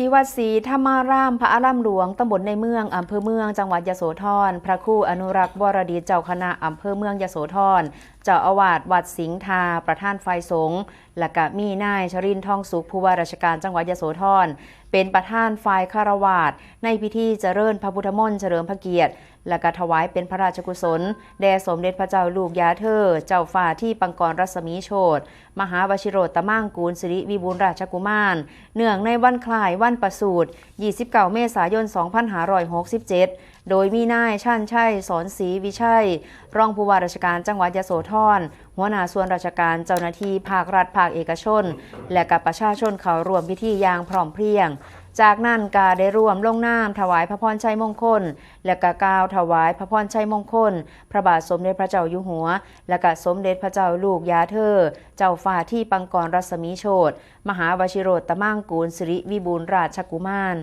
ที่วัดศรีธรรมาราม พระอารามหลวง ตำบลในเมือง อำเภอเมือง จังหวัดยโสธร พระครูอนุรักษ์วรดีเจ้าคณะ อำเภอเมืองยโสธร เจ้าอาวาสวัดสิงห์ทา ประธานไฟสงฆ์และก็มีนายชรินทร์ทองสุขผู้ว่าราชการจังหวัดยโสธรเป็นประธานฝ่ายคารวาสในพิธีเจริญพระพุทธมนต์เฉลิมพระเกียรติ และก็ถวายเป็นพระราชกุศล แด่สมเด็จพระเจ้าลูกยาเธอ เจ้าฝ่าที่ปังกรรัศมีโชตมหาวชิโรตมังกูลสิริวิบูลราชกุมาร เนื่องในวันคล้ายวันประสูติ29 เมษายน 2567 โดยมีนายชันชัยสอนศรีวิชัย รองผู้ว่าราชการจังหวัดยโสธร หัวหน้าส่วนราชการเจ้าหน้าที่ภาครัฐภาคเอกชน และกับประชาชนเขารวมพิธีอย่างพร้อมเพรียง จากนั้นกาได้ร่วมลงนามถวายพระพรชัยมงคล และกกล่าวถวายพระพรชัยมงคล พระบาทสมเด็จพระเจ้าอยู่หัว และก็สมเด็จพระเจ้าลูกยาเธอ เจ้าฝ่าที่ปังกรรัศมีโชตมหาวชิโรตมังกูลสิริวิบูลราชกุมาร